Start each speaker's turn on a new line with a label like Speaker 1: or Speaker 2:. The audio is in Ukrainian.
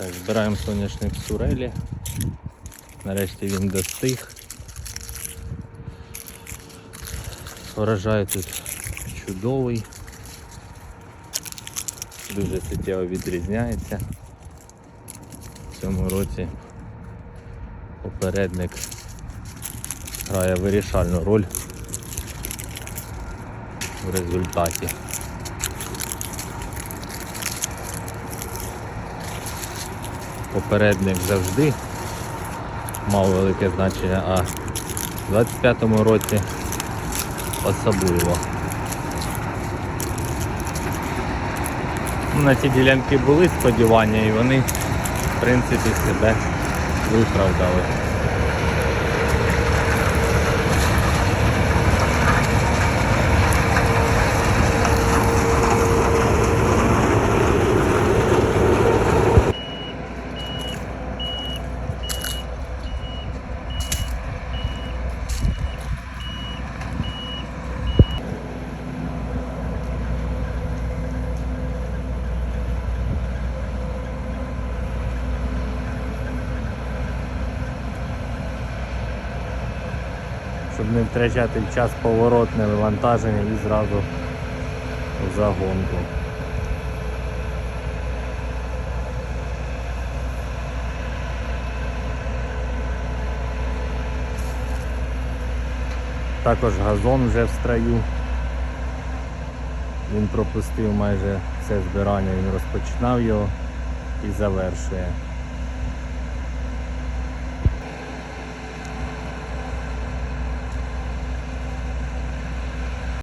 Speaker 1: Так, збираємо соняшник сурелі. Нарешті він достиг. Урожай тут чудовий. Дуже суттєво відрізняється. В цьому році попередник грає вирішальну роль в результаті. Попередник завжди мав велике значення, а в 25-му році особливо. На ці ділянки були сподівання і вони в принципі себе виправдали. Щоб не втрачати час поворотне вивантаження і зразу в загонку. Також газон вже в строю. Він пропустив майже все збирання, він розпочинав його і завершує.